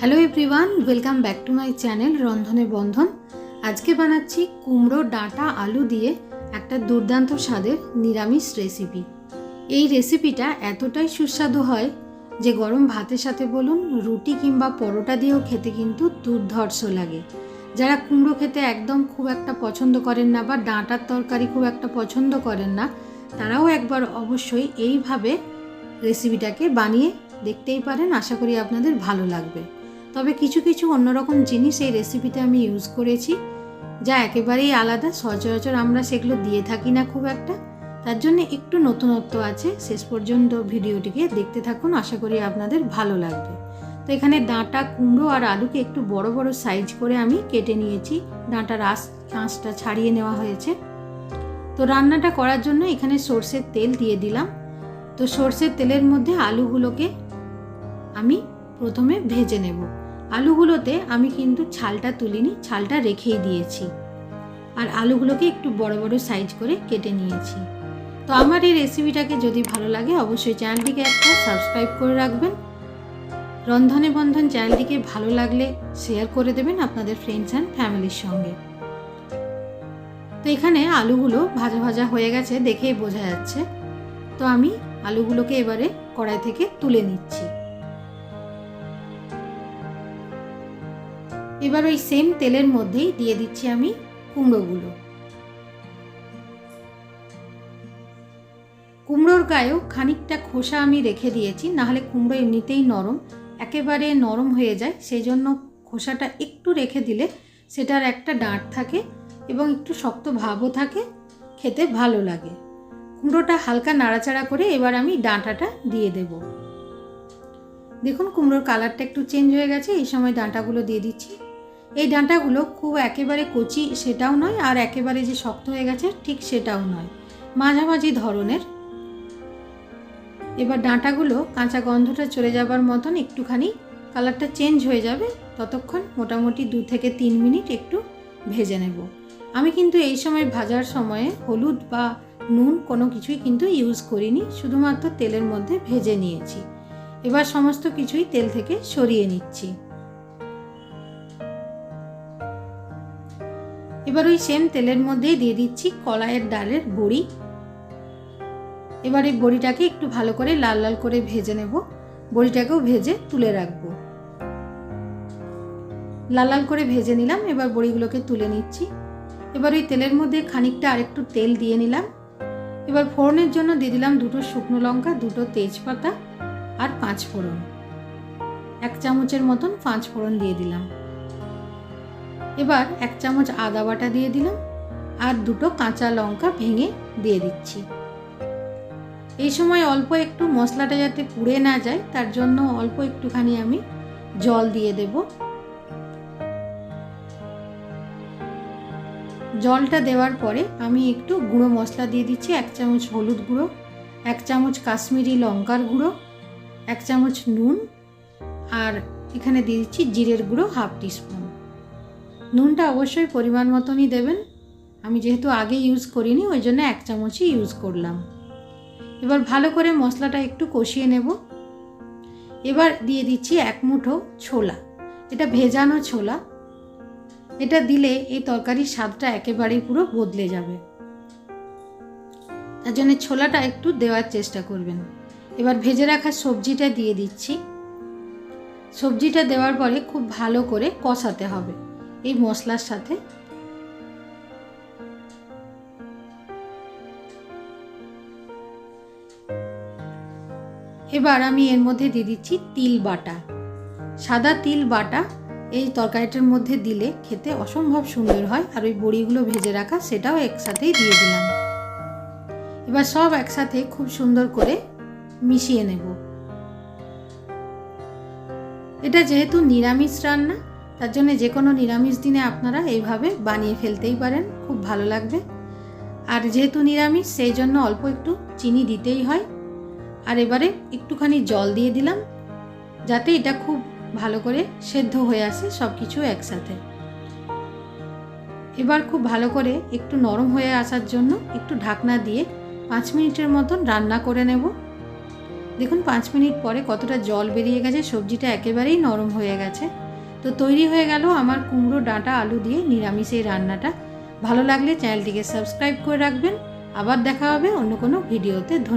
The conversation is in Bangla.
Hello everyone welcome back to my channel রন্ধনে বন্ধন আজকে বানাচ্ছি কুমড়ো, ডাঁটা, আলু দিয়ে একটা দুর্দান্ত স্বাদের নিরামিষ রেসিপি এই রেসিপিটা এতটাই সুস্বাদু হয় যে গরম ভাতের সাথে বলুন, রুটি কিংবা পরোটা দিয়েও খেতে কিন্তু দুর্ধর্ষ লাগে। যারা কুমড়ো খেতে একদম খুব একটা পছন্দ করেন না বা ডাঁটার তরকারি খুব একটা পছন্দ করেন না, তারাও একবার অবশ্যই এইভাবে রেসিপিটাকে বানিয়ে দেখতেই পারেন। আশা করি আপনাদের ভালো লাগবে। তবে কিছু কিছু অন্যরকম জিনিস এই রেসিপিতে আমি ইউজ করেছি, যা একেবারেই আলাদা, সচরাচর আমরা সেগুলো দিয়ে থাকি না খুব একটা। তার জন্য একটু নতুনত্ব আছে, শেষ পর্যন্ত ভিডিওটিকে দেখতে থাকুন, আশা করি আপনাদের ভালো লাগবে। তো এখানে ডাঁটা, কুমড়ো আর আলুকে একটু বড় বড় সাইজ করে আমি কেটে নিয়েছি। ডাঁটার আঁশ, আঁশটা ছাড়িয়ে নেওয়া হয়েছে। তো রান্নাটা করার জন্য এখানে সর্ষের তেল দিয়ে দিলাম। তো সর্ষের তেলের মধ্যে আলুগুলোকে আমি প্রথমে ভেজে নেব। আলুগুলোতে আমি কিন্তু ছালটা তুলিনি, ছালটা রেখেই দিয়েছি। আর আলুগুলোকে একটু বড় বড় সাইজ করে কেটে নিয়েছি। তো আমার এই রেসিপিটাকে যদি ভালো লাগে, অবশ্যই চ্যানেলটিকে একটা সাবস্ক্রাইব করে রাখবেন। রন্ধনে বন্ধন চ্যানেলটিকে ভালো লাগলে শেয়ার করে দেবেন আপনাদের ফ্রেন্ডস অ্যান্ড ফ্যামিলির সঙ্গে। তো এখানে আলুগুলো ভাজা ভাজা হয়ে গেছে, দেখেই বোঝা যাচ্ছে। তো আমি আলুগুলোকে এবারে কড়াই থেকে তুলে নিচ্ছি। এবার ওই সেম তেলের মধ্যেই দিয়ে দিচ্ছি আমি কুমড়োগুলো। কুমড়োর গায়েও খানিকটা খোসা আমি রেখে দিয়েছি, নাহলে কুমড়ো এমনিতেই নরম, একেবারে নরম হয়ে যায়, সেই জন্য খোসাটা একটু রেখে দিলে সেটার একটা ডাঁট থাকে এবং একটু শক্ত ভাবও থাকে, খেতে ভালো লাগে। কুমড়োটা হালকা নাড়াচাড়া করে এবার আমি ডাঁটাটা দিয়ে দেব। দেখুন কুমড়োর কালারটা একটু চেঞ্জ হয়ে গেছে, এই সময় ডাঁটাগুলো দিয়ে দিচ্ছি। এই ডাঁটাগুলো খুব একেবারে কচি সেটাও নয়, আর একেবারে যে শক্ত হয়ে গেছে, ঠিক সেটাও নয়। মাঝামাঝি ধরনের। এবার ডাঁটাগুলো কাঁচা গন্ধটা চলে যাবার মতন একটুখানি কালারটা চেঞ্জ হয়ে যাবে, ততক্ষণ মোটামুটি দু থেকে তিন মিনিট একটু ভেজে নেব। আমি কিন্তু এই সময় ভাজার সময়ে হলুদ বা নুন কোনো কিছুই কিন্তু ইউজ করিনি, শুধুমাত্র তেলের মধ্যে ভেজে নিয়েছি। এবার সমস্ত কিছুই তেল থেকে সরিয়ে নিচ্ছি। এবার ওই সেম তেলের মধ্যেই দিয়ে দিচ্ছি কলাইয়ের ডালের বড়ি। এবার এই বড়িটাকে একটু ভালো করে লাল লাল করে ভেজে নেব। বড়িটাকেও ভেজে তুলে রাখব। লাল লাল করে ভেজে নিলাম, এবার বড়িগুলোকে তুলে নিচ্ছি। এবার ওই তেলের মধ্যে খানিকটা আরেকটু তেল দিয়ে নিলাম। এবার ফোড়নের জন্য দিয়ে দিলাম দুটো শুকনো লঙ্কা, দুটো তেজপাতা আর পাঁচ ফোড়ন। এক চামচের মতন পাঁচ ফোড়ন দিয়ে দিলাম। এবার এক চামচ আদা বাটা দিয়ে দিলাম আর দুটো কাঁচা লঙ্কা ভেঙে দিয়ে দিচ্ছি। এই সময় অল্প একটু মশলাটা যাতে পুড়ে না যায়, তার জন্য অল্প একটুখানি আমি জল দিয়ে দেব। জলটা দেওয়ার পরে আমি একটু গুঁড়ো মশলা দিয়ে দিচ্ছি, এক চামচ হলুদ গুঁড়ো, এক চামচ কাশ্মীরি লঙ্কার গুঁড়ো, এক চামচ নুন, আর এখানে দিয়ে দিচ্ছি জিরের গুঁড়ো হাফ টিস্পুন নুনটা অবশ্যই পরিমাণ মতনই দেবেন। আমি যেহেতু আগে ইউজ করিনি, ওই জন্য এক চামচই ইউজ করলাম। এবার ভালো করে মশলাটা একটু কষিয়ে নেব। এবার দিয়ে দিচ্ছি এক মুঠো ছোলা। এটা ভেজানো ছোলা। এটা দিলে এই তরকারির স্বাদটা একেবারেই পুরো বদলে যাবে। তার জন্য ছোলাটা একটু দেওয়ার চেষ্টা করবেন। এবার ভেজে রাখা সবজিটা দিয়ে দিচ্ছি। সবজিটা দেওয়ার পরে খুব ভালো করে কষাতে হবে। এই মশলার সাথে। এবার আমি এর মধ্যে দিয়ে দিচ্ছি তিল বাটা। সাদা তিল বাটা এই তরকারিটার মধ্যে দিলে খেতে অসম্ভব সুন্দর হয়, আর ওই বড়িগুলো ভেজে রাখা সেটাও একসাথেই দিয়ে দিলাম। এবার সব একসাথে খুব সুন্দর করে মিশিয়ে নেব। এটা যেহেতু নিরামিষ রান্না তার জন্য যে কোনো নিরামিষ দিনে আপনারা এইভাবে বানিয়ে ফেলতেই পারেন, খুব ভালো লাগবে। আর যেহেতু নিরামিষ, সেই জন্য অল্প একটু চিনি দিতেই হয়। আর এবারে একটুখানি জল দিয়ে দিলাম, যাতে এটা খুব ভালো করে সেদ্ধ হয়ে আসে সব কিছু একসাথে। এবার খুব ভালো করে একটু নরম হয়ে আসার জন্য একটু ঢাকনা দিয়ে পাঁচ মিনিটের মতন রান্না করে নেব। দেখুন, পাঁচ মিনিট পরে কতটা জল বেরিয়ে গেছে, সবজিটা একেবারেই নরম হয়ে গেছে। তো তৈরি হয়ে গেল আমার কুমড়ো, ডাঁটা, আলু দিয়ে নিরামিষ এই রান্নাটা। ভালো লাগলে চ্যানেলটিকে সাবস্ক্রাইব করে রাখবেন। আবার দেখা হবে অন্য কোনো ভিডিওতে। ধন্যবাদ।